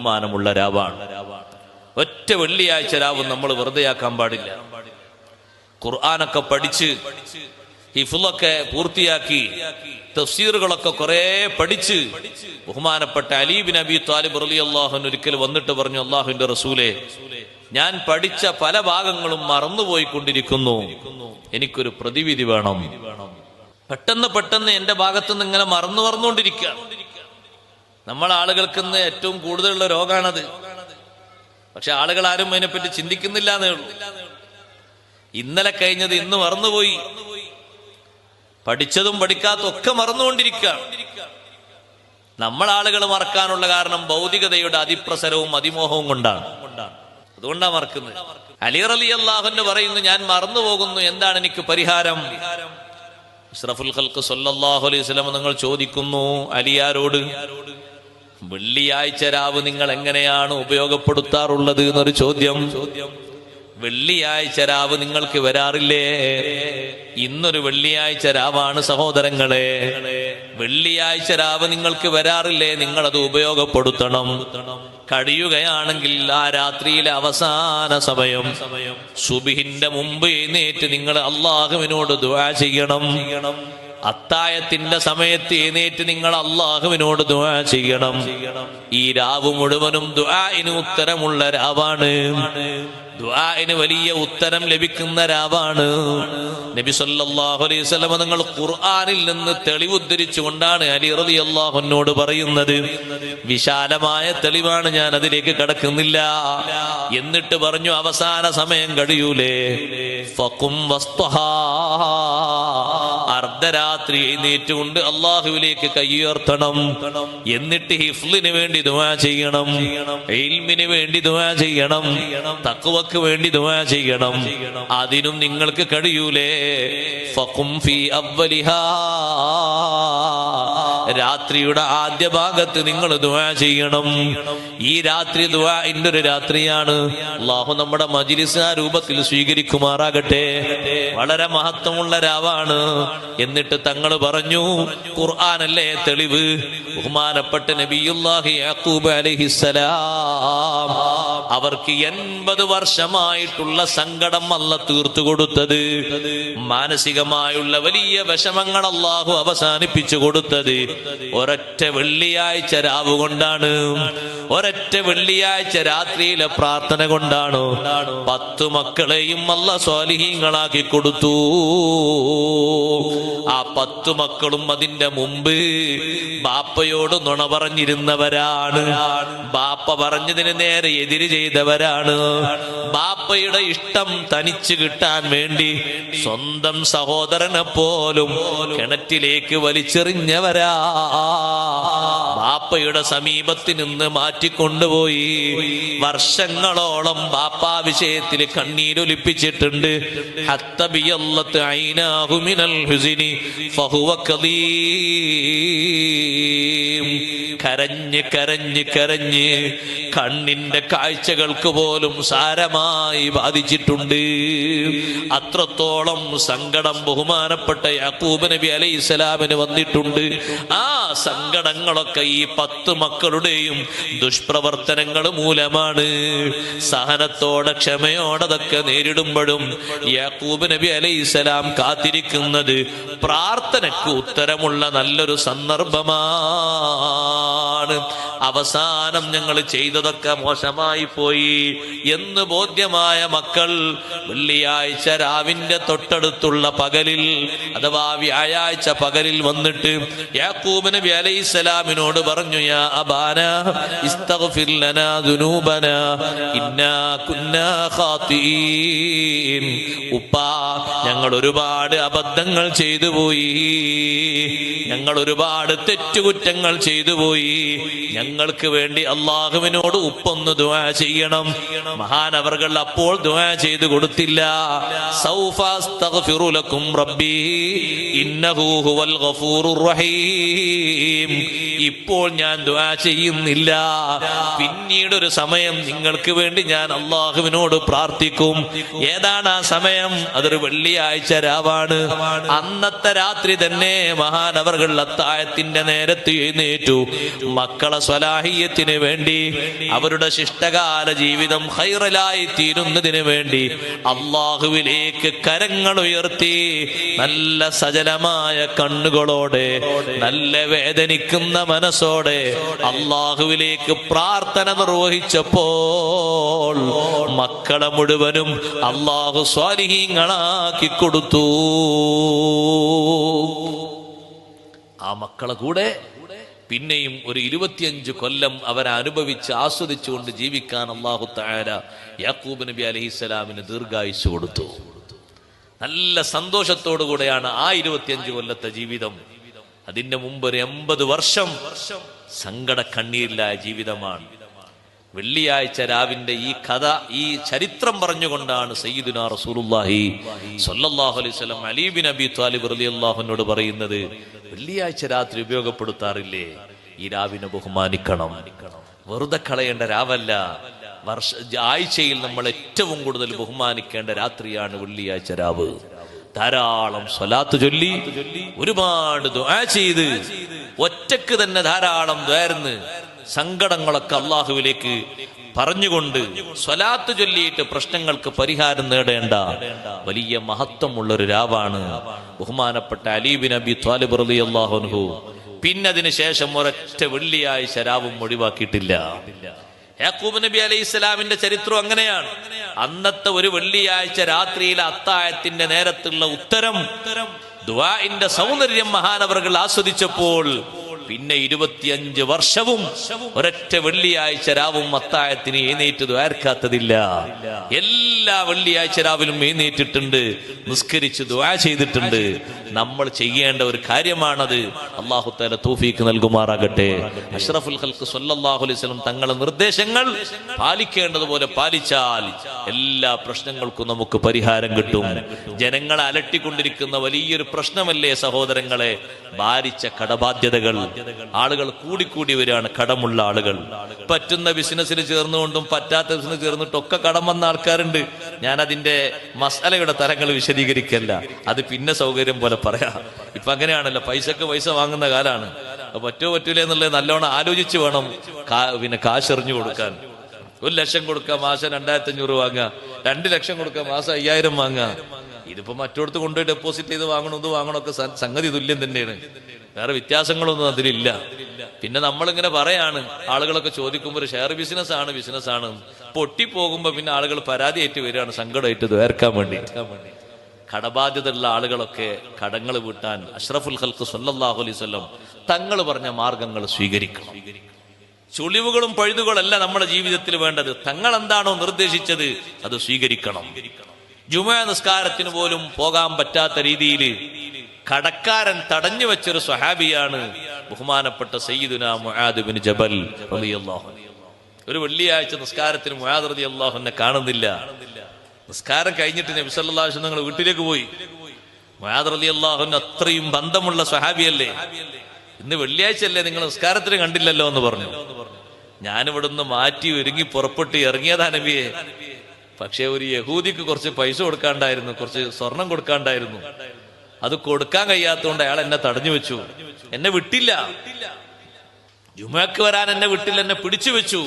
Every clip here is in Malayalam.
ബഹുമാനമുള്ള രാവാണ്. ഒറ്റ വെള്ളിയാഴ്ച രാവ് നമ്മൾ വെറുതെയാക്കാൻ പാടില്ല. ഖുർആാനൊക്കെ പഠിച്ച് ഹിഫുലൊക്കെ പൂർത്തിയാക്കി തഫ്സീറുകളൊക്കെ കുറെ പഠിച്ച് ബഹുമാനപ്പെട്ട അലീബിൻ അബി താലിബ് അലി അള്ളാഹുൻ ഒരിക്കൽ വന്നിട്ട് പറഞ്ഞു അള്ളാഹുവിന്റെ റസൂലെ ഞാൻ പഠിച്ച പല ഭാഗങ്ങളും മറന്നുപോയിക്കൊണ്ടിരിക്കുന്നു. എനിക്കൊരു പ്രതിവിധി വേണം. പെട്ടെന്ന് പെട്ടെന്ന് എന്റെ ഭാഗത്തുനിന്ന് ഇങ്ങനെ മറന്നു മറന്നുകൊണ്ടിരിക്കുക. നമ്മൾ ആളുകൾക്ക് ഇന്ന് ഏറ്റവും കൂടുതലുള്ള രോഗമാണത് പക്ഷെ ആളുകൾ ആരും അതിനെപ്പറ്റി ചിന്തിക്കുന്നില്ല എന്നേ ഉള്ളൂ. ഇന്നലെ കഴിഞ്ഞത് ഇന്ന് മറന്നുപോയി. പഠിച്ചതും പഠിക്കാത്തതും ഒക്കെ മറന്നുകൊണ്ടിരിക്കുക നമ്മൾ ആളുകൾ മറക്കാനുള്ള കാരണം ഭൗതികതയുടെ അതിപ്രസരവും അതിമോഹവും കൊണ്ടാണ്. അതുകൊണ്ടാണ് മറക്കുന്നത്. അലിർ അലി അള്ളാഹുന്ന് പറയുന്നു ഞാൻ മറന്നു പോകുന്നു എന്താണ് എനിക്ക് പരിഹാരം? ഇസ്രഫുൽ ഖൽക്ക് സല്ലല്ലാഹു അലൈഹി വസല്ലം നിങ്ങൾ ചോദിക്കുന്നു അലിയാരോട്. വെള്ളിയാഴ്ച രാവ് നിങ്ങൾ എങ്ങനെയാണ് ഉപയോഗപ്പെടുത്താറുള്ളത് എന്നൊരു ചോദ്യം. വെള്ളിയാഴ്ച രാവ് നിങ്ങൾക്ക് വരാറില്ലേ? ഇന്നൊരു വെള്ളിയാഴ്ച രാവാണ് സഹോദരങ്ങളെ. വെള്ളിയാഴ്ച രാവ് നിങ്ങൾക്ക് വരാറില്ലേ? അത് ഉപയോഗപ്പെടുത്തണം. കഴിയുകയാണെങ്കിൽ ആ രാത്രിയിലെ അവസാന സമയം. സുബിഹിന്റെ മുമ്പ് എഴുന്നേറ്റ് നിങ്ങൾ അള്ളാഹുവിനോട് ദുആ ചെയ്യണം. അത്തായത്തിന്റെ സമയത്ത് എഴുന്നേറ്റ് നിങ്ങൾ അള്ളാഹുവിനോട് ദുആ ചെയ്യണം. ഈ രാവ് മുഴുവനും ദുആഇന് ഉത്തരമുള്ള രാവാണ്. ദുആഇന് വലിയ ഉത്തരം ലഭിക്കുന്ന രാവാണ്. നബി സല്ലല്ലാഹു അലൈഹി വസല്ലം നിങ്ങൾ ഖുർആനിൽ നിന്ന് തെളിവുദ്ധരിച്ചുകൊണ്ടാണ് അലി റളിയല്ലാഹുവിനോട് പറയുന്നത്. വിശാലമായ തെളിവാണ് ഞാൻ അതിലേക്ക് കടക്കുന്നില്ല. എന്നിട്ട് പറഞ്ഞു അവസാന സമയം കഴിയൂലേ. ഫഖും വസ്തുഹാ. അർദ്ധരാത്രി എഴുന്നേറ്റുകൊണ്ട് അള്ളാഹുവിലേക്ക് കയ്യുയർത്തണം എന്നിട്ട് ഹിഫ്ലിന് വേണ്ടി ദുവാ ചെയ്യണം. എയിൽമിന് വേണ്ടി ദുവാ ചെയ്യണം. തക്കുവക്ക് വേണ്ടി ദുവാ ചെയ്യണം. അതിനും നിങ്ങൾക്ക് കഴിയൂലേ. ഫഖും ഫീ അവ്വലിഹാ. രാത്രിയുടെ ആദ്യ ഭാഗത്ത് നിങ്ങൾ ദുവാ ചെയ്യണം. ഈ രാത്രി ദുവാ ദുആഇന്റെ ഒരു രാത്രിയാണ്. അള്ളാഹു നമ്മുടെ മജിലിസ് ആ രൂപത്തിൽ സ്വീകരിക്കുമാറാകട്ടെ. വളരെ മഹത്വമുള്ള രാവാണ്. എന്നിട്ട് തങ്ങൾ പറഞ്ഞു ഖുർആാനല്ലേ തെളിവ്? ബഹുമാനപ്പെട്ട നബിയുല്ലാഹി യാക്കൂബ് അലൈഹിസ്സലാം. അവർക്ക് എൺപത് വർഷമായിട്ടുള്ള സങ്കടം അല്ല തീർത്തു കൊടുത്തത്. മാനസികമായുള്ള വലിയ വിഷമങ്ങൾ അള്ളാഹു അവസാനിപ്പിച്ചു കൊടുത്തത്. ഒരൊറ്റ വെള്ളിയാഴ്ച രാവ് കൊണ്ടാണ്. ഒരൊറ്റ വെള്ളിയാഴ്ച രാത്രിയിലെ പ്രാർത്ഥന കൊണ്ടാണ്. പത്തു മക്കളെയും അല്ല സ്വാലിഹീങ്ങളാക്കി കൊടുത്തു. ആ പത്തു മക്കളും അതിന്റെ മുമ്പ് ബാപ്പയോട് നുണ പറഞ്ഞിരുന്നവരാണ്. ബാപ്പ പറഞ്ഞതിന് നേരെ എതിര് ചെയ്തവരാണ്. ബാപ്പയുടെ ഇഷ്ടം തനിച്ചു കിട്ടാൻ വേണ്ടി സ്വന്തം സഹോദരനെ പോലും കിണറ്റിലേക്ക് വലിച്ചെറിഞ്ഞവരാ. ബാപ്പയുടെ സമീപത്ത് നിന്ന് മാറ്റിക്കൊണ്ടുപോയി. വർഷങ്ങളോളം ബാപ്പാ വിഷയത്തിൽ കണ്ണീരൊലിപ്പിച്ചിട്ടുണ്ട്. ഹുസിനി ഫഹുവ കരഞ്ഞ് കരഞ്ഞ് കരഞ്ഞ് കണ്ണിന്റെ കാഴ്ചകൾക്ക് പോലും സാരമായി ബാധിച്ചിട്ടുണ്ട്. അത്രത്തോളം സങ്കടം ബഹുമാനപ്പെട്ട യാക്കൂബ് നബി അലൈഹി സ്വലാമിന് വന്നിട്ടുണ്ട്. ആ സങ്കടങ്ങളൊക്കെ ഈ പത്ത് മക്കളുടെയും ദുഷ്പ്രവർത്തനങ്ങൾ മൂലമാണ്. സഹനത്തോടെ ക്ഷമയോടെ അതൊക്കെ നേരിടുമ്പോഴും യാക്കൂബ് നബി അലൈഹി ഇസ്ലാം കാത്തിരിക്കുന്നത് പ്രാർത്ഥനയ്ക്ക് ഉത്തരമുള്ള നല്ലൊരു സന്ദർഭമാണ്. അവസാനം ഞങ്ങൾ ചെയ്തതൊക്കെ മോശമായി പോയി എന്ന് ബോധ്യമായ മക്കൾ വെള്ളിയാഴ്ച രാവിന്റെ തൊട്ടടുത്തുള്ള പകലിൽ അഥവാ വ്യാഴാഴ്ച പകലിൽ വന്നിട്ട് യാക്കൂബ് നബി അലൈഹി സ്വലാമിനോട് പറഞ്ഞു യാ അബാന ഇസ്തഗ്ഫിർ ലനാ ദുനൂബന ഇന്നാ കുന്നാ ഖാതീൻ ഉപ്പാ ഞങ്ങൾ ഒരുപാട് അബദ്ധങ്ങൾ ചെയ്തു പോയി. ഞങ്ങൾ ഒരുപാട് തെറ്റുകുറ്റങ്ങൾ ചെയ്തു പോയി. ഞങ്ങൾക്ക് വേണ്ടി അള്ളാഹുവിനോട് ഉപ്പൊന്ന് ദുആ ചെയ്യണം. മഹാൻ അവർകൾ അപ്പോൾ ദുആ ചെയ്തു കൊടുത്തില്ല. സൗഫ അസ്തഗ്ഫിറു ലക്കും റബ്ബി. ഇപ്പോൾ ഞാൻ ദുആ ചെയ്യുന്നില്ല. പിന്നീട് ഒരു സമയം നിങ്ങൾക്ക് വേണ്ടി ഞാൻ അള്ളാഹുവിനോട് പ്രാർത്ഥിക്കും. ഏതാണ് ആ സമയം? അതൊരു വെള്ളിയാഴ്ച രാവാണ്. അന്നത്തെ രാത്രി തന്നെ മഹാനവർകൾ അത്തായത്തിന്റെ നേരത്ത് എഴുന്നേറ്റു. മക്കളെ സ്വലാഹിയത്തിന് വേണ്ടി അവരുടെ ശിഷ്ടകാല ജീവിതം ഹൈറലായി തീരുന്നതിന് വേണ്ടി അള്ളാഹുവിലേക്ക് കരങ്ങൾ ഉയർത്തി നല്ല സജലമായ കണ്ണുകളോടെ നല്ല വേദനിക്കുന്ന മനസ്സോടെ അള്ളാഹുവിലേക്ക് പ്രാർത്ഥന നിർവഹിച്ചപ്പോൾ മക്കളെ മുഴുവനും അള്ളാഹു സ്വാലിഹീങ്ങളാക്കി കൊടുത്തു. ആ മക്കളെ കൂടെ പിന്നെയും ഒരു ഇരുപത്തിയഞ്ച് കൊല്ലം അവരെ അനുഭവിച്ച് ആസ്വദിച്ചുകൊണ്ട് ജീവിക്കാൻ അള്ളാഹു താര യാക്കൂബ് നബി അലഹിസ്സലാമിന് ദീർഘായുസ് കൊടുത്തു. നല്ല സന്തോഷത്തോടു കൂടെയാണ് ആ ഇരുപത്തിയഞ്ച് കൊല്ലത്തെ ജീവിതം. അതിന്റെ മുമ്പ് ഒരു എൺപത് വർഷം സങ്കട കണ്ണീരിലായ ജീവിതമാണ്. വെള്ളിയാഴ്ച രാവിന്റെ ഈ കഥ ഈ ചരിത്രം പറഞ്ഞുകൊണ്ടാണ് സയ്യിദുന അലൈഹി താലിബ് പറയുന്നത് വെള്ളിയാഴ്ച രാത്രി ഉപയോഗപ്പെടുത്താറില്ലേ? ഈ രാവിനെ ബഹുമാനിക്കണം. വെറുതെ കളയേണ്ട രാവല്ല. വർഷ ആഴ്ചയിൽ നമ്മൾ ഏറ്റവും കൂടുതൽ ബഹുമാനിക്കേണ്ട രാത്രിയാണ് വെള്ളിയാഴ്ച രാവ്. ധാരാളം സ്വലാത്ത് ചൊല്ലി ഒരുപാട് ദുആ ചെയ്ത് ഒറ്റയ്ക്ക് തന്നെ ധാരാളം ദ്വാരുന്ന് സങ്കടങ്ങളൊക്കെ അള്ളാഹുവിലേക്ക് പറഞ്ഞുകൊണ്ട് സ്വലാത്ത് ചൊല്ലിയിട്ട് പ്രശ്നങ്ങൾക്ക് പരിഹാരം നേടേണ്ട വലിയ മഹത്വമുള്ള ഒരു രാവാണ് ബഹുമാനപ്പെട്ട അലീബിൻ അബി ത്വാലിബ് റലി അള്ളാഹുൻഹു പിന്നെ അതിന് ശേഷം ഒരൊറ്റ വെള്ളിയാഴ്ച രാവും ഒഴിവാക്കിയിട്ടില്ല. യാക്കൂബ് നബി അലൈഹി ഇസ്ലാമിന്റെ ചരിത്രം അങ്ങനെയാണ്. അന്നത്തെ ഒരു വെള്ളിയാഴ്ച രാത്രിയിലെ അത്തായത്തിന്റെ നേരത്തുള്ള ഉത്തരം ദുആഇന്റെ സൗന്ദര്യം മഹാനവറുകൾ ആസ്വദിച്ചപ്പോൾ പിന്നെ ഇരുപത്തിയഞ്ച് വർഷവും ഒരൊറ്റ വെള്ളിയാഴ്ച രാവും അത്തായത്തിന് എഴുന്നേറ്റ് ദ്വാരക്കാത്തതില്ല എല്ലാ വെള്ളിയാഴ്ച രാവിലും എഴുന്നേറ്റിട്ടുണ്ട് നിസ്കരിച്ച് ദ്വാ ചെയ്തിട്ടുണ്ട്. നമ്മൾ ചെയ്യേണ്ട ഒരു കാര്യമാണത്. അള്ളാഹു താല തൂഫീക്ക് നൽകുമാറാകട്ടെ. അഷ്റഫുൽ ഖൽക്ക് സല്ലല്ലാഹു അലൈഹി വസല്ലം തങ്ങളുടെ നിർദ്ദേശങ്ങൾ പാലിക്കേണ്ടതുപോലെ പാലിച്ചാൽ എല്ലാ പ്രശ്നങ്ങൾക്കും നമുക്ക് പരിഹാരം കിട്ടും. ജനങ്ങളെ അലട്ടിക്കൊണ്ടിരിക്കുന്ന വലിയൊരു പ്രശ്നമല്ലേ സഹോദരങ്ങളെ? ഭാരിച്ച കടബാധ്യതകൾ. ആളുകൾ കൂടിക്കൂടി വരികയാണ്. കടമുള്ള ആളുകൾ. പറ്റുന്ന ബിസിനസ്സിന് ചേർന്നുകൊണ്ടും പറ്റാത്ത ബിസിനസ് ചേർന്നിട്ടും ഒക്കെ കടം വന്ന ആൾക്കാരുണ്ട്. ഞാൻ അതിന്റെ മസാലയുടെ തരങ്ങൾ വിശദീകരിക്കല്ല. അത് പിന്നെ സൗകര്യം പോലെ പറയാ. ഇപ്പൊ അങ്ങനെയാണല്ലോ. പൈസക്ക് പൈസ വാങ്ങുന്ന കാലാണ്. പറ്റോ പറ്റൂലേ എന്നുള്ളത് നല്ലോണം ആലോചിച്ച് വേണം പിന്നെ കാശ് എറിഞ്ഞു കൊടുക്കാൻ. ഒരു ലക്ഷം കൊടുക്കുക മാസം രണ്ടായിരത്തി അഞ്ഞൂറ് വാങ്ങുക. രണ്ട് ലക്ഷം കൊടുക്കുക മാസം അയ്യായിരം വാങ്ങുക. ഇതിപ്പോ മറ്റോടത്ത് കൊണ്ടുപോയി ഡെപ്പോസിറ്റ് ചെയ്ത് വാങ്ങണം ഇത് വാങ്ങണമൊക്കെ സംഗതി തുല്യം തന്നെയാണ്. വേറെ വ്യത്യാസങ്ങളൊന്നും അതിലില്ല. പിന്നെ നമ്മളിങ്ങനെ പറയാണ് ആളുകളൊക്കെ ചോദിക്കുമ്പോൾ ഷെയർ ബിസിനസ് ആണ് ബിസിനസ് ആണ്. പൊട്ടിപ്പോകുമ്പോ പിന്നെ ആളുകൾ പരാതിയായിട്ട് വരികയാണ് സങ്കടമായിട്ട് വേർക്കാൻ വേണ്ടി. കടബാധ്യത ഉള്ള ആളുകളൊക്കെ കടങ്ങൾ വീട്ടാൻ അഷ്റഫുൽ ഹൽക്ക് സല്ലല്ലാഹു അലൈഹി വസല്ലം തങ്ങൾ പറഞ്ഞ മാർഗങ്ങൾ സ്വീകരിക്കണം. ചുളിവുകളും പഴുതുകളല്ല നമ്മുടെ ജീവിതത്തിൽ വേണ്ടത്. തങ്ങൾ എന്താണോ നിർദ്ദേശിച്ചത് അത് സ്വീകരിക്കണം. ജുമാ നിസ്കാരത്തിന് പോലും പോകാൻ പറ്റാത്ത രീതിയിൽ കടക്കാരൻ തടഞ്ഞു വെച്ചൊരു സ്വഹാബിയാണ് ബഹുമാനപ്പെട്ട സയ്യിദുന ജബൽ റളിയല്ലാഹു. ഒരു വെള്ളിയാഴ്ച നിസ്കാരത്തിന് മുആദ് റളിയല്ലാഹു എന്നെ കാണുന്നില്ല. നിസ്കാരം കഴിഞ്ഞിട്ട് നബി സല്ലല്ലാഹു അലൈഹി നിങ്ങൾ വീട്ടിലേക്ക് പോയി. മുആദ് റതി അള്ളാഹുന് അത്രയും ബന്ധമുള്ള സ്വഹാബിയല്ലേ? ഇന്ന് വെള്ളിയാഴ്ച അല്ലേ നിങ്ങൾ നിസ്കാരത്തിന് കണ്ടില്ലല്ലോ എന്ന് പറഞ്ഞു. ഞാനിവിടുന്ന് മാറ്റി ഒരുങ്ങി പുറപ്പെട്ട് ഇറങ്ങിയതാ നബിയെ. പക്ഷെ ഒരു യഹൂദിക്ക് കുറച്ച് പൈസ കൊടുക്കാണ്ടായിരുന്നു കുറച്ച് സ്വർണം കൊടുക്കാണ്ടായിരുന്നു. അത് കൊടുക്കാൻ കഴിയാത്തതുകൊണ്ട് അയാൾ എന്നെ തടഞ്ഞു വെച്ചു. എന്നെ വിട്ടില്ല. ജുമക്ക് വരാൻ എന്നെ വിട്ടില്ല എന്നെ പിടിച്ചു വെച്ചു.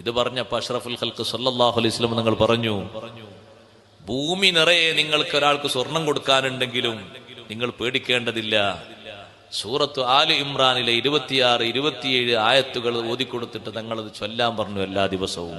ഇത് പറഞ്ഞപ്പോ അഷ്റഫുൽ ഹൽക്ക് സല്ലല്ലാഹു അലൈഹി വസല്ലം നിങ്ങൾ പറഞ്ഞു ഭൂമി നിറയെ നിങ്ങൾക്ക് ഒരാൾക്ക് സ്വർണം കൊടുക്കാനുണ്ടെങ്കിലും നിങ്ങൾ പേടിക്കേണ്ടതില്ല. സൂറത്ത് ആൽ ഇമ്രാനിലെ ഇരുപത്തിയാറ് ഇരുപത്തിയേഴ് ആയത്തുകൾ ഓതിക്കൊടുത്തിട്ട് തങ്ങളത് ചൊല്ലാൻ പറഞ്ഞു എല്ലാ ദിവസവും.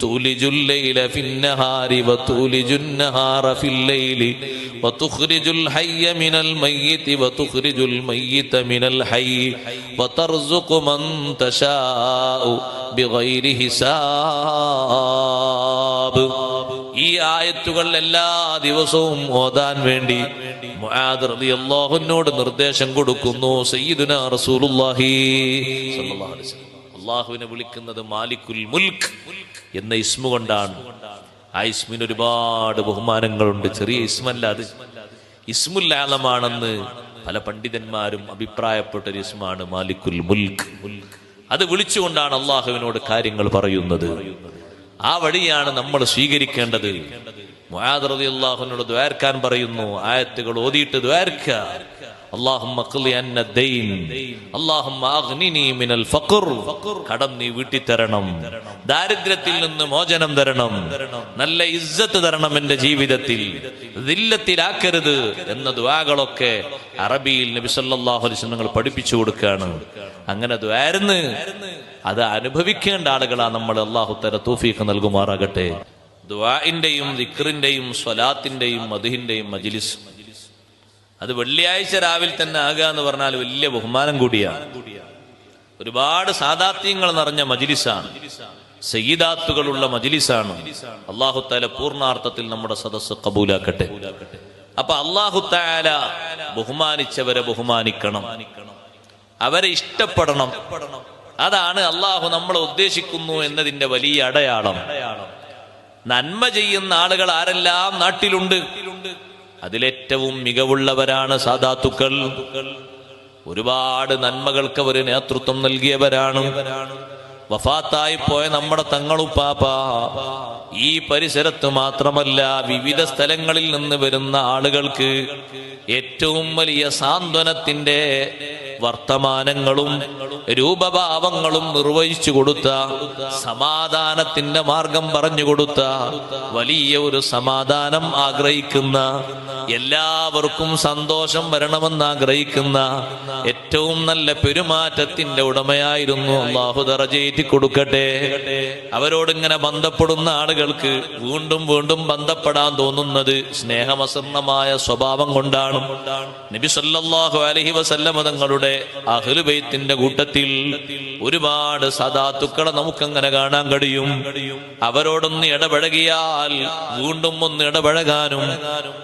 تولج الليل في النهار وتولج النهار في الليل وتخرج الحي من الميت وتخرج الميت من الحي وترزق من تشاء بغير حساب ഈ ആയത്തുകൾ എല്ലാ ദിവസവും ഓതാൻ വേണ്ടി മുആദ് റളിയല്ലാഹുവിനോട് നിർദ്ദേശം കൊടുക്കുന്നു സയ്യിദുന റസൂലുള്ളാഹി സ്വല്ലല്ലാഹു അലൈഹി വസല്ലം അള്ളാഹുവിനെ വിളിക്കുന്നത് മാലിക്കുൽ മുൽക്ക് എന്ന ഇസ്മു കൊണ്ടാണ്. ആ ഇസ്മിന് ഒരുപാട് ബഹുമാനങ്ങളുണ്ട്. ചെറിയ ഇസ്മല്ല അത്. ഇസ്മുല്ലാലമാണെന്ന് പല പണ്ഡിതന്മാരും അഭിപ്രായപ്പെട്ട ഒരു ഇസ്മാണ് മാലിക്കുൽ മുൽക്ക്. അത് വിളിച്ചുകൊണ്ടാണ് അള്ളാഹുവിനോട് കാര്യങ്ങൾ പറയുന്നത്. ആ വഴിയാണ് നമ്മൾ സ്വീകരിക്കേണ്ടത്. മുആദ് അള്ളാഹുവിനോട് ദ്വാരക്കാൻ പറയുന്നു. ആയത്തുകൾ ഓതിയിട്ട് ദ്വാരക്ക അള്ളാഹുമ്മ കടം നീ വീട്ടി തരണം ദാരിദ്ര്യത്തിൽ നിന്ന് മോചനം തരണം. നല്ല ഇജ്ജത്ത് തരണം എന്റെ ജീവിതത്തിൽ. ദില്ലത്തിലാക്കരുത് എന്ന ദ്വാകളൊക്കെ അറബിയിൽ നബിസല്ലാഹു അലൈസ് നിങ്ങൾ പഠിപ്പിച്ചു കൊടുക്കുകയാണ്. അങ്ങനെ ദ്വാരുന്ന് അത് അനുഭവിക്കേണ്ട ആളുകളാ നമ്മൾ. അള്ളാഹു തര തൂഫീഖ് നൽകുമാറാകട്ടെ. ദ്വാഇന്റെയും ദിക്റിന്റെയും സ്വലാത്തിന്റെയും മധുഹിന്റെയും മജിലിസ് അത് വെള്ളിയാഴ്ച രാവിലെ തന്നെ ആകുക എന്ന് പറഞ്ഞാൽ വലിയ ബഹുമാനം കൂടിയാണ്. ഒരുപാട് സാദാത്യങ്ങൾ നിറഞ്ഞ മജിലിസാണ്. സയ്യിദാത്തുകളുള്ള മജിലിസാണ്. അള്ളാഹു താല പൂർണാർത്ഥത്തിൽ നമ്മുടെ സദസ്സ് കബൂലാക്കട്ടെ. അപ്പൊ അള്ളാഹു താല ബഹുമാനിച്ചവരെ ബഹുമാനിക്കണം. അവരെ ഇഷ്ടപ്പെടണം. അതാണ് അള്ളാഹു നമ്മളെ ഉദ്ദേശിക്കുന്നു എന്നതിന്റെ വലിയ അടയാളം. നന്മ ചെയ്യുന്ന ആളുകൾ ആരെല്ലാം നാട്ടിലുണ്ട്? അതിലേറ്റവും മികവുള്ളവരാണ് സാധാത്തുക്കൾ. ഒരുപാട് നന്മകൾക്ക് അവർ നേതൃത്വം നൽകിയവരാണ്. വഫാത്തായി പോയ നമ്മുടെ തങ്ങളുപ്പാപ്പ ഈ പരിസരത്ത് മാത്രമല്ല വിവിധ സ്ഥലങ്ങളിൽ നിന്ന് വരുന്ന ആളുകൾക്ക് ഏറ്റവും വലിയ സാന്ത്വനത്തിന്റെ വർത്തമാനങ്ങളും രൂപഭാവങ്ങളും നിർവഹിച്ചു കൊടുത്ത സമാധാനത്തിന്റെ മാർഗം പറഞ്ഞു കൊടുത്ത വലിയ ഒരു സമാധാനം ആഗ്രഹിക്കുന്ന എല്ലാവർക്കും സന്തോഷം വരണമെന്ന് ആഗ്രഹിക്കുന്ന ഏറ്റവും നല്ല പെരുമാറ്റത്തിന്റെ ഉടമയായിരുന്നു അള്ളാഹു ദറജേറ്റി കൊടുക്കട്ടെ. അവരോട് ഇങ്ങനെ ബന്ധപ്പെടുന്ന ആളുകൾക്ക് വീണ്ടും വീണ്ടും ബന്ധപ്പെടാൻ തോന്നുന്നത് സ്നേഹമസർണമായ സ്വഭാവം കൊണ്ടാണ്. നബി സല്ലല്ലാഹു അലൈഹി വസല്ലമ തങ്ങളുടെ അഹ്ലുബൈത്തിന്റെ കൂട്ടത്തിൽ ഒരുപാട് സദാത്തുക്കളെ നമുക്കങ്ങനെ കാണാൻ കഴിയും. അവരോടൊന്ന് ഇടപഴകിയാൽ വീണ്ടും ഒന്ന് ഇടപഴകാനും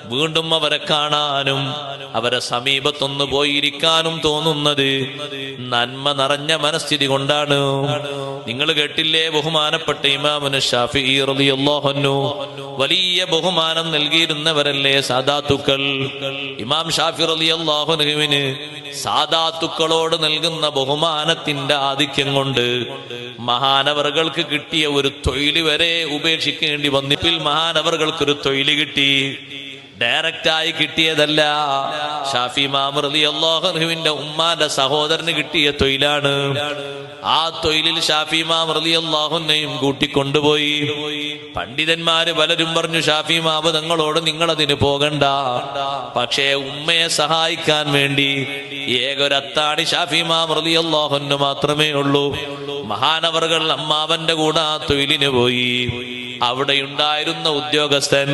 വീണ്ടും അവരെ കാണാനും അവരെ സമീപത്തൊന്ന് പോയിരിക്കാനും തോന്നുന്നത് നന്മ നിറഞ്ഞ മനസ്ഥിതി കൊണ്ടാണ്. നിങ്ങൾ കേട്ടില്ലേ? ബഹുമാനപ്പെട്ട ഇമാമുന് ഷാഫി റളിയല്ലാഹു വലിയ ബഹുമാനം നൽകിയിരുന്നവരല്ലേ സാദാത്തുക്കൾ? ഇമാം ഷാഫി റളിയല്ലാഹുവിന് സാദാത്തുക്കളോട് നൽകുന്ന ബഹുമാനത്തിന്റെ ആധിക്യം കൊണ്ട് മഹാനവറുകൾക്ക് കിട്ടിയ ഒരു തൊഴിൽ വരെ ഉപേക്ഷിക്കേണ്ടി വന്നിപ്പിൽ മഹാനവറുകൾക്ക് ഒരു തൊഴിൽ കിട്ടി. ഡയറക്റ്റായി കിട്ടിയതല്ല. ഷാഫി മാമൃതി അള്ളാഹുവിന്റെ ഉമ്മാന്റെ സഹോദരന് കിട്ടിയ തൊഴിലാണ്. ആ തൊഴിലിൽ ഷാഫി മാമൃതി അള്ളാഹുനെയും കൂട്ടിക്കൊണ്ടുപോയി. പണ്ഡിതന്മാര് പലരും പറഞ്ഞു ഷാഫി മാമ തങ്ങളോട് നിങ്ങളതിന് പോകണ്ട. പക്ഷേ ഉമ്മയെ സഹായിക്കാൻ വേണ്ടി ഏകൊരത്താണി ഷാഫി മാമൃതി അള്ളാഹുന് മാത്രമേ ഉള്ളൂ. മഹാനവറുകൾ അമ്മാവന്റെ കൂടെ ആ തൊഴിലിന് പോയി. അവിടെ ഉണ്ടായിരുന്ന ഉദ്യോഗസ്ഥൻ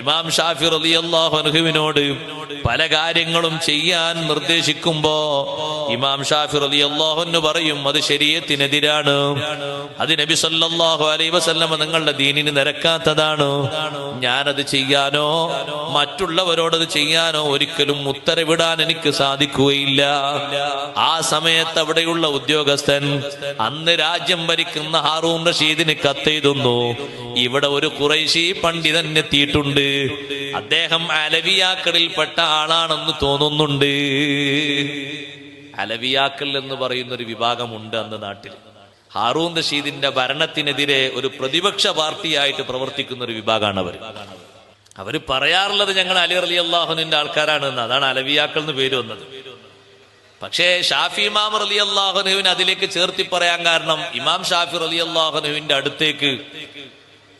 ഇമാം ഷാഫി റളിയല്ലാഹു അൻഹുവിനോട് പല കാര്യങ്ങളും ചെയ്യാൻ നിർദ്ദേശിക്കുമ്പോ ഇമാം ഷാഫി അലി അള്ളാഹുന്ന് പറയും അത് ശരീരത്തിനെതിരാണ് അത് നബി സല്ലാഹു അലൈ വസല്ലമ നിങ്ങളുടെ ദീനിന് നിരക്കാത്തതാണ്. ഞാനത് ചെയ്യാനോ മറ്റുള്ളവരോടത് ചെയ്യാനോ ഒരിക്കലും ഉത്തരവിടാൻ എനിക്ക് സാധിക്കുകയില്ല. ആ സമയത്ത് അവിടെയുള്ള ഉദ്യോഗസ്ഥൻ അന്ന് രാജ്യം ഭരിക്കുന്ന ഹാറൂൺ റഷീദിന് കത്തെഴുതുന്നു. ഇവിടെ ഒരു കുറേശി പണ്ഡിതൻ എത്തിയിട്ടുണ്ട്. അദ്ദേഹം അലവിയാക്കളിൽപ്പെട്ട ആളാണെന്ന് തോന്നുന്നുണ്ട്. അലവിയാക്കൾ എന്ന് പറയുന്ന ഒരു വിഭാഗമുണ്ട് അന്ന് നാട്ടിൽ. ഹാറൂൻ റഷീദിന്റെ ഭരണത്തിനെതിരെ ഒരു പ്രതിപക്ഷ പാർട്ടിയായിട്ട് പ്രവർത്തിക്കുന്ന ഒരു വിഭാഗമാണ് അവർ അവർ പറയാറുള്ളത് ഞങ്ങൾ അലി അലി അള്ളാഹുനിന്റെ ആൾക്കാരാണ് എന്ന്. അതാണ് അലവിയാക്കൾ എന്ന് പേര് വന്നത്. പക്ഷേ ഷാഫി ഇമാം അലി അള്ളാഹുനുവിന് അതിലേക്ക് ചേർത്തി പറയാൻ കാരണം ഇമാം ഷാഫി അലി അള്ളാഹുനുവിന്റെ അടുത്തേക്ക്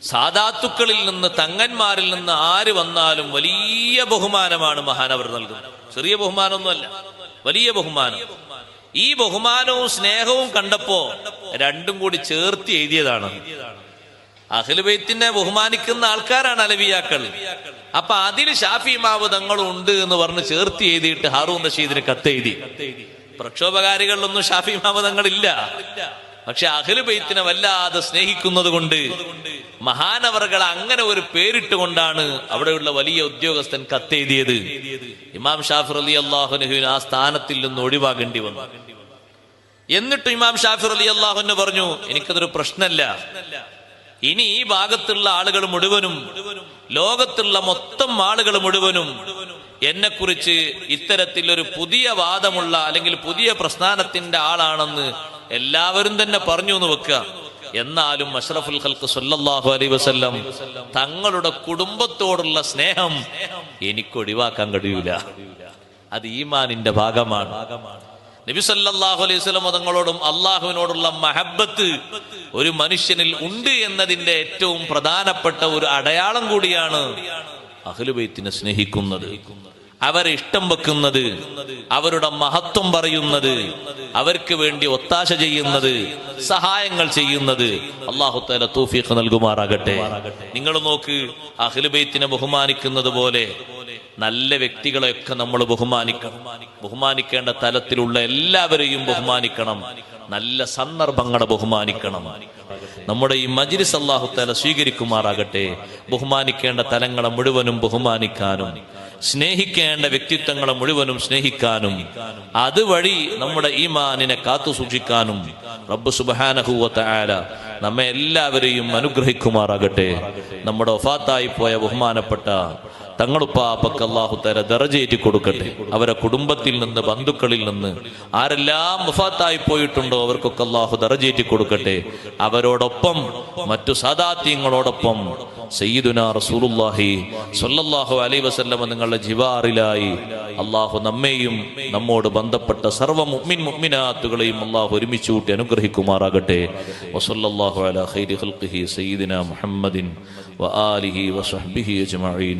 സാധാത്തുക്കളിൽ നിന്ന് തങ്ങന്മാരിൽ നിന്ന് ആര് വന്നാലും വലിയ ബഹുമാനമാണ് മഹാനവർ നൽകുന്നത്. ചെറിയ ബഹുമാനമൊന്നുമല്ല വലിയ ബഹുമാനം. ഈ ബഹുമാനവും സ്നേഹവും കണ്ടപ്പോ രണ്ടും കൂടി ചേർത്തി എഴുതിയതാണ്. അഖിലുബൈത്തിനെ ബഹുമാനിക്കുന്ന ആൾക്കാരാണ് അലവിയാക്കൾ. അപ്പൊ അതിൽ ഷാഫി മാവ് തങ്ങളും ഉണ്ട് എന്ന് പറഞ്ഞ് ചേർത്തി എഴുതിയിട്ട് ഹാറൂൺ റഷീദിന് കത്തെഴുതി. പ്രക്ഷോഭകാരികളിലൊന്നും ഷാഫി മാവ് തങ്ങളില്ല. പക്ഷെ അഖിലുബൈത്തിനെ വല്ലാതെ സ്നേഹിക്കുന്നത് കൊണ്ട് മഹാനവറുകൾ അങ്ങനെ ഒരു പേരിട്ടുകൊണ്ടാണ് അവിടെയുള്ള വലിയ ഉദ്യോഗസ്ഥൻ കത്തെഴുതിയത്. ഇമാം ഷാഫിർ അലി അള്ളാഹുനുഹുവിന് ആ സ്ഥാനത്തിൽ നിന്ന് ഒഴിവാകേണ്ടി വന്നു. എന്നിട്ട് ഇമാം ഷാഫിർ അലി അള്ളാഹുന് പറഞ്ഞു എനിക്കതൊരു പ്രശ്നമല്ല ഇനി ഈ ഭാഗത്തുള്ള ആളുകൾ മുഴുവനും ലോകത്തുള്ള മൊത്തം ആളുകൾ മുഴുവനും എന്നെക്കുറിച്ച് ഇത്തരത്തിൽ ഒരു പുതിയ വാദമുള്ള അല്ലെങ്കിൽ പുതിയ പ്രസ്ഥാനത്തിന്റെ ആളാണെന്ന് എല്ലാവരും തന്നെ പറഞ്ഞു എന്ന് വെക്കുക എന്നാലും അഷ്റഫുൽ ഖൽക്ക് സല്ലല്ലാഹു അലൈഹി വസല്ലം തങ്ങളുടെ കുടുംബത്തോടുള്ള സ്നേഹം എനിക്ക് ഒഴിവാക്കാൻ കഴിയൂല. അത് ഈമാനിന്റെ ഭാഗമാണ്. നബി സല്ലല്ലാഹു അലൈഹി വസല്ലം തങ്ങളോടും അള്ളാഹുവിനോടുള്ള മഹബത്ത് ഒരു മനുഷ്യനിൽ ഉണ്ട് എന്നതിന്റെ ഏറ്റവും പ്രധാനപ്പെട്ട ഒരു അടയാളം കൂടിയാണ് അഹ്ലുബൈത്തിനെ സ്നേഹിക്കുന്നത്. അവരെ ഇഷ്ടം വെക്കുന്നത് അവരുടെ മഹത്വം പറയുന്നത് അവർക്ക് വേണ്ടി ഒത്താശ ചെയ്യുന്നത് സഹായങ്ങൾ ചെയ്യുന്നത് അള്ളാഹു തല തൂഫീഖ് നൽകുമാറാകട്ടെ. നിങ്ങൾ നോക്ക് അഖിലുബൈത്തിനെ ബഹുമാനിക്കുന്നത് പോലെ നല്ല വ്യക്തികളെയൊക്കെ നമ്മൾ ബഹുമാനിക്കണം. ബഹുമാനിക്കേണ്ട തലത്തിലുള്ള എല്ലാവരെയും ബഹുമാനിക്കണം. നല്ല സന്ദർഭങ്ങളെ ബഹുമാനിക്കണം. നമ്മുടെ ഈ മജിരി സല്ലാഹുത്തല തല സ്വീകരിക്കുമാറാകട്ടെ. ബഹുമാനിക്കേണ്ട തലങ്ങളെ മുഴുവനും ബഹുമാനിക്കാനും സ്നേഹിക്കേണ്ട വ്യക്തിത്വങ്ങളെ മുഴുവനും സ്നേഹിക്കാനും അതുവഴി നമ്മുടെ ഈമാനിനെ കാത്തു സൂക്ഷിക്കാനും റബ്ബ് സുബാനഹുവത്ത ആല നമ്മെ എല്ലാവരെയും അനുഗ്രഹിക്കുമാറാകട്ടെ. നമ്മുടെ ഒഫാത്തായി പോയ ബഹുമാനപ്പെട്ട തങ്ങളുപ്പാപ്പക്ക് അള്ളാഹു തര ദറജേറ്റി കൊടുക്കട്ടെ. അവരെ കുടുംബത്തിൽ നിന്ന് ബന്ധുക്കളിൽ നിന്ന് ആരെല്ലാം മുഫാത്തായി പോയിട്ടുണ്ടോ അവർക്കൊക്കെ അള്ളാഹു ദറജേറ്റി കൊടുക്കട്ടെ. അവരോടൊപ്പം മറ്റു സാദാത്യങ്ങളോടൊപ്പം സയ്യിദുന റസൂലുല്ലാഹി സ്വല്ലല്ലാഹു അലൈഹി വസല്ലമ നിങ്ങളുടെ ജിവാറിലായി അള്ളാഹു നമ്മെയും നമ്മോട് ബന്ധപ്പെട്ട സർവ മുഅ്മിൻ മുഅ്മിനാത്തുകളെയും അള്ളാഹു ഒരുമിച്ച് കൂട്ടി അനുഗ്രഹിക്കുമാറാകട്ടെ. വസല്ലല്ലാഹു അലാ ഖൈരി ഖൽഖിഹി സയ്യിദിന മുഹമ്മദിൻ വആലിഹി വസഹ്ബിഹി അജ്മഈൻ.